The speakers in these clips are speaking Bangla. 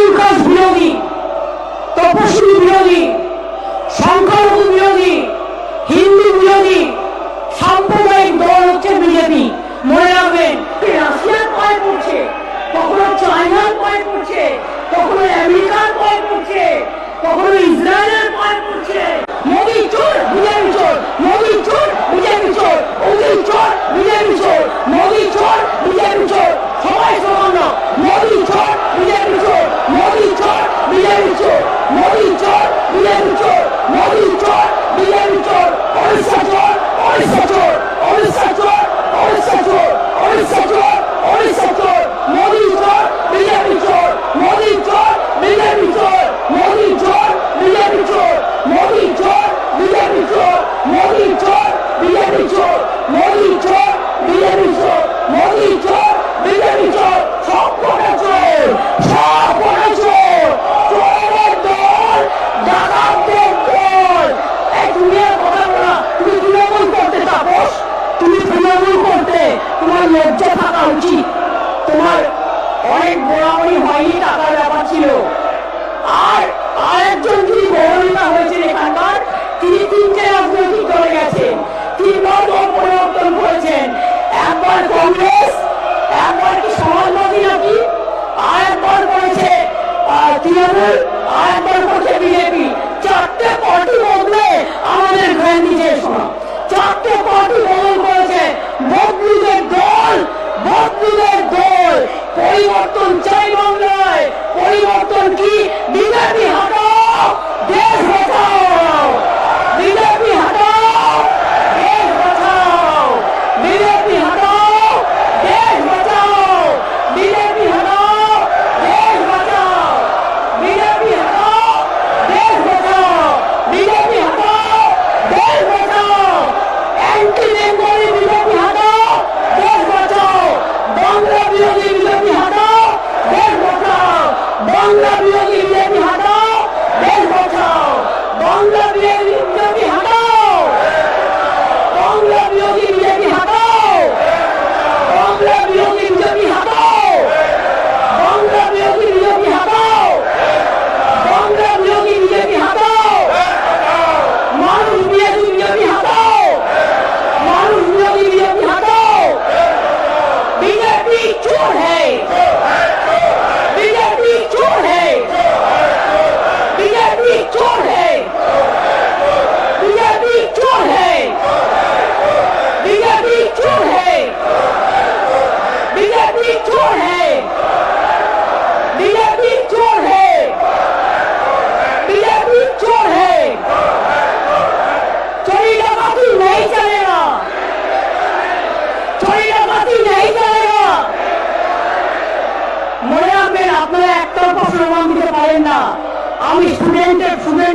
চাটুর কাজ বিরোধী, তপস্বী বিরোধী সংখ্যালঘু বিরোধী, হিন্দু বিরোধী, সাম্প্রদায়িক দল হচ্ছে বিজেপি। মনে রাখবেন রাশিয়ার পায়ে পড়ছে, কখনো চায়নার পায়ে পড়ছে, কখনো আমেরিকার পায়ে পড়ছে, কখনো ইসরায়েলের পায়ে পড়ছে।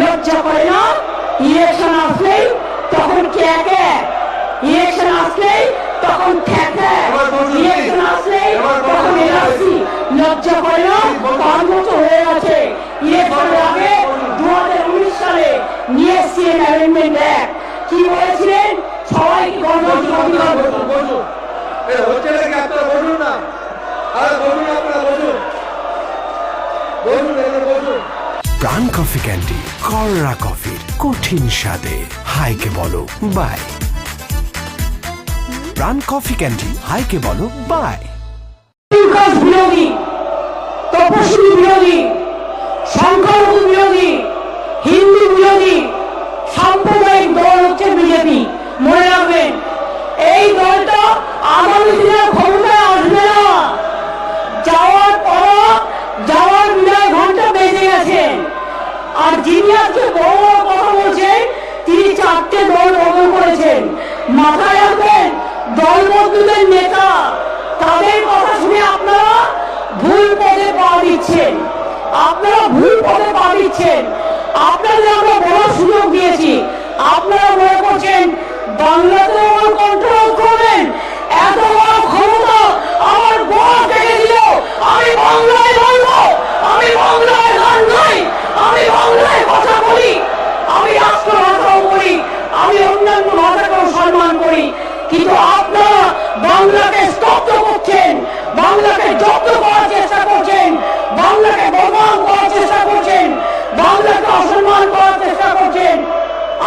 লজ্জা করে না? ইলেকশন আসলেই তখন কে এক? ইলেকশন আসলেই তখন ইলেকশন আসলেই তখন এলাকি লজ্জা করে না? কর্মত হয়ে গেছে। ইলেকশনের আগে দু উনিশ সালে নিয়ে এসছিলেন অ্যামেন্ডমেন্ট অ্যাক্ট কি বলেছিলেন? সবাই হচ্ছে আপনারা বলুন না? আর বলুন আপনারা বলুন। বলুন প্রাণ কফি ক্যান্ডি কররা কফির কঠিন স্বাদে। হাইকে বলো, বাই। প্রাণ কফি ক্যান্ডি, হাইকে বলো, বাই। বিরোধী তপস্বী বিরোধী সংকল্প আর যিনি আজকে বড় কথা বলছেন, তিনি চারটে দল ভ্রমণ করেছেন। মাথায় রাখবেন দল বন্ধুদের নেতা, তাদের কথা শুনে আপনারা ভুল পদে পা দিচ্ছেন। আপনারা ভুল পদে পা দিচ্ছেন। আপনাদের আমরা বড় সুযোগ দিয়েছি। আপনারা মনে করছেন, বাংলাতে কন্ট্রোল করবেন? এত বড় বাংলাকে স্তব্ধ করছেন, বাংলাকে জব্দ করার চেষ্টা করছেন, বাংলাকে বদনাম করার চেষ্টা করছেন, বাংলাকে অসম্মান করার চেষ্টা করছেন।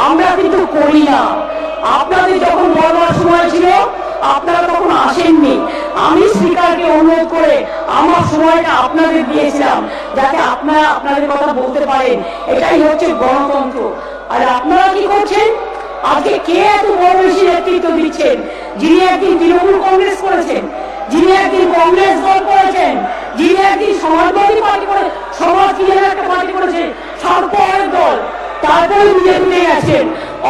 আমরা কিন্তু করি না। আপনাদের যখন বলবার সময় ছিল, আপনারা তখন আসেননি। আমি স্পিকারকে অনুরোধ করে আমার সময়টা আপনাদের দিয়েছিলাম, যাতে আপনারা আপনাদের কথা বলতে পারেন। এটাই হচ্ছে গণতন্ত্র। আর আপনারা কি করছেন? আজকে কে এত বড় বেশি নেতৃত্ব দিচ্ছেন? যিনি একদিন তৃণমূল কংগ্রেস করেছেন, যিনি একদিন কংগ্রেস দল করেছেন, যিনি একদিন সমাজবাদী পার্টি করে, সমাজ কি একটা পার্টি করেছে সর্বয়ের দল, তারপরে বিজেপিতে গেছেন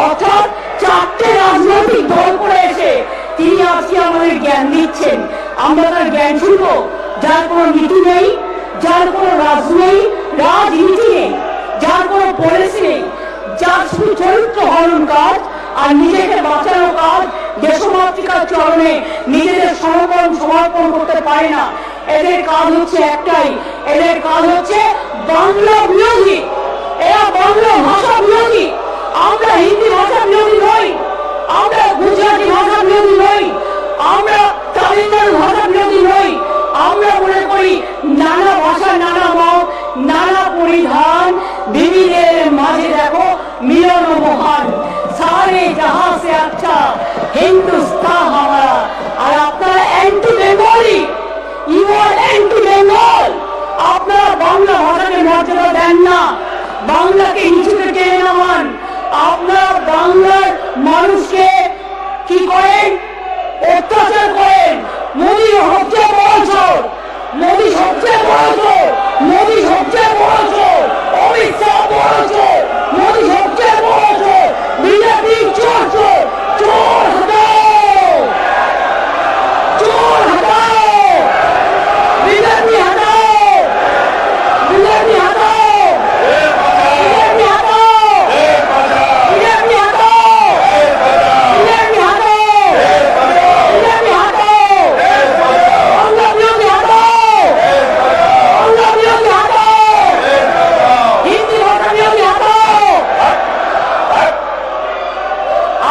অর্থাৎ চারটে রাজনৈতিক দল করে এসে তিনি আজকে আমাদের জ্ঞান দিচ্ছেন। আমরা তার জ্ঞান শুনব। যার কোনো নীতি নেই, যার কোনো রাজ নেই, রাজনীতি নেই, যার কোনো পলিসি নেই, যার শুধু চরিত্র হরণ কাজ আর নিজেকে বাঁচানো কাজ দেশমাতৃকার চরণে নিজেদের সমর্পণ সমর্পণ করতে পারে না। এদের কাজ হচ্ছে একটাই। এদের কাজ হচ্ছে বাংলা বিরোধী। এরা বাংলা ভাষা বিরোধী। আমরা হিন্দি ভাষা বিরোধী নই। আমরা আচ্ছা হিন্দুস্তান হামারা আর আপনারা anti Bengali you are anti Bengal আপনারা বাংলা ভাষাকে মর্যাদা দেন না। বাংলাকে নিচুকে টেনে নামান আপনারা বাংলার মানুষকে কি করেন? অত্যাচার করেন। মোদী সবচেয়ে বড় চোর। মোদী সবচেয়ে বড় চোর। মোদী সবচেয়ে বড় চোর। অমিত শাহ বড় চোর। মোদী সবচেয়ে বড় চোর। বিজেপি চোর চোর হটাও চোর হটাও বিজেপি হটাও বিজেপি হটাও বিজেপি হটাও বিজেপি হটাও বিজেপি হটাও বিজেপি হটাও বাংলা বিরোধী হটাও বাংলা বিরোধী হটাও হিন্দি ভাষা বিরোধী হটাও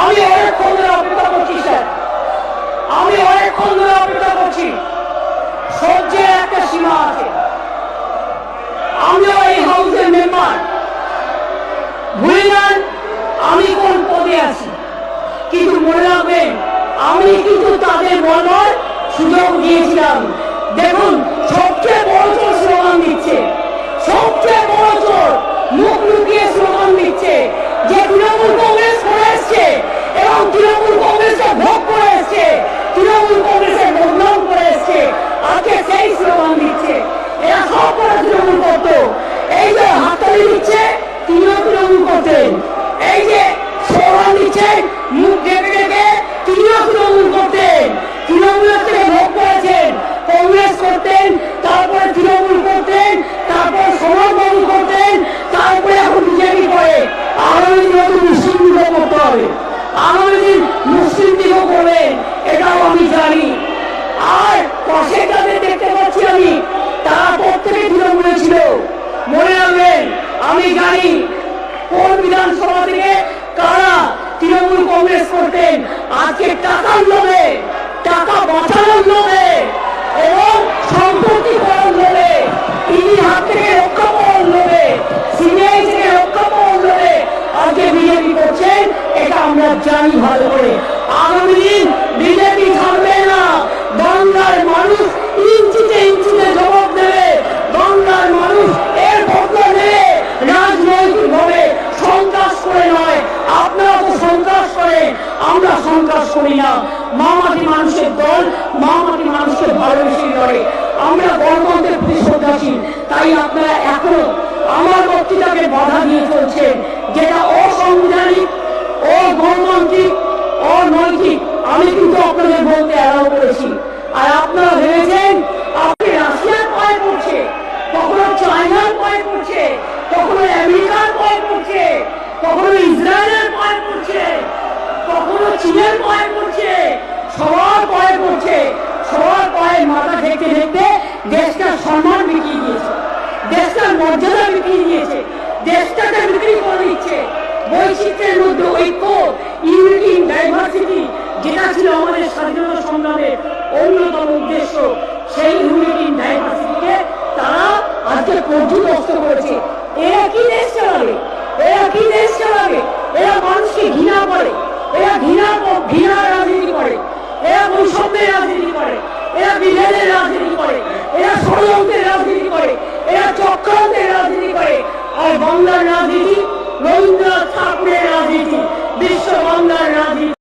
আমি অনেকক্ষণ ধরে অপেক্ষা করছি স্যার আমি অনেকক্ষণ ধরে অপেক্ষা করছি সহ্যের একটা সীমা আছে আমিও এই হাউসের মেম্বার ভুলে যান আমি কোন পদে আছি? কিন্তু মনে রাখবেন আমি কিন্তু তাদের বলবার সুযোগ দিয়েছিলাম। দেখুন, সবচেয়ে বড় চোর স্লোগান দিচ্ছে। সবচেয়ে বড় চোর মুখ লুকিয়ে স্লোগান দিচ্ছে যে তৃণমূল কংগ্রেস করে এসছে এবং তৃণমূল কংগ্রেসের ভোগ করে এসছে। তৃণমূল কংগ্রেসের বদনাম করে এসছে আজকে সেই স্লোগান দিচ্ছে এরা সব করে তৃণমূল করতো এই যে হাততালি দিচ্ছে তিনিও তৃণমূল করতেন এই যে স্লোগান দিচ্ছেন মুখ ডেকে ডেকে তিনিও তৃণমূল করতেন তৃণমূলের থেকে ভোগ করেছেন কংগ্রেস করতেন তারপরে তৃণমূল করতেন তারপর সমাজবাদী করতেন তারপরে এখন বিজেপি করে জানি। আর পাশে দেখতে পাচ্ছি আমি, তারা প্রত্যেকে তৃণমূলে ছিল। মনে আমি জানি কোন বিধানসভা থেকে কারা তৃণমূল কংগ্রেস করতেন। আজকে টাকার লোভে টাকা বাঁচানোর লোভে এবং সম্পত্তি করার লোভে তিনি হাত থেকে রক্ষা পাওয়ার লোভে সিবিআই থেকে রক্ষা পাওয়ার লোভে আজকে বিজেপি করছেন এটা জানি ভালো করে। আগামী দিন বিজেপি থাকবে না। বাংলার মানুষ ইঞ্চিতে ইঞ্চিতে জবাব দেবে। বাংলার মানুষ এর বদলা নেবে। রাজনৈতিক ভাবে সন্ত্রাস করে নয়। আপনারা তো সন্ত্রাস করেন। আমরা সন্ত্রাস করি না। মামাটি মানুষের দল, মামাটি মানুষকে ভালোবেসে করে আমরা গণতন্ত্রের প্রতি শ্রদ্ধাশীল। তাই আপনারা এখনও আমার বক্তৃতাকে বাধা দিয়ে চলছেন। যেটা অসাংবিধানিক অগণতান্ত্রিক অনৈতিক, আমি কিন্তু আপনাদের বলতে অ্যালাউ করেছি। আর আপনারা ভেবেছেন, আপনি রাশিয়ার পায়ে পড়ছে, কখনো চায়নার পায়ে পড়ছে, কখনো আমেরিকার পায়ে পড়ছে, কখনো ইসরায়েলের পায়ে পড়ছে, কখনো চীনের পায়ে পড়ছে, সবার পায়ে পড়ছে, সবার পায়ে মাথা ঢেকে ঢেকে দেশটার সম্মান বিকিয়ে দিয়েছে, দেশটার মর্যাদা বিকিয়ে দিয়েছে, দেশটাকে বিক্রি করে দিচ্ছে। বৈচিত্র্যের মধ্যে ঐক্য, ইউনিটি ডাইভার্সিটি, যেটা ছিল আমাদের স্বাধীনতা সংগ্রামের অন্যতম উদ্দেশ্য, সেই ইউনিটি ডাইভার্সিটিকে তারা আজকে পর্যুদস্ত করেছে। এরা কি দেশ চালাবে? এরা কি দেশ চালাবে? এরা মানুষকে ঘৃণা করে। এরা ঘৃণা ঘৃণার রাজনীতি করে। এরা বৈষম্যের রাজনীতি করে। এরা বিভেদের রাজনীতি করে। এরা ষড়যন্ত্রের রাজনীতি করে। এরা চক্রান্তের রাজনীতি করে। আর বাংলার রাজনীতি রবীন্দ্রনাথ ঠাকুরের রাজনীতি বিশ্ব বাংলার রাজনীতি।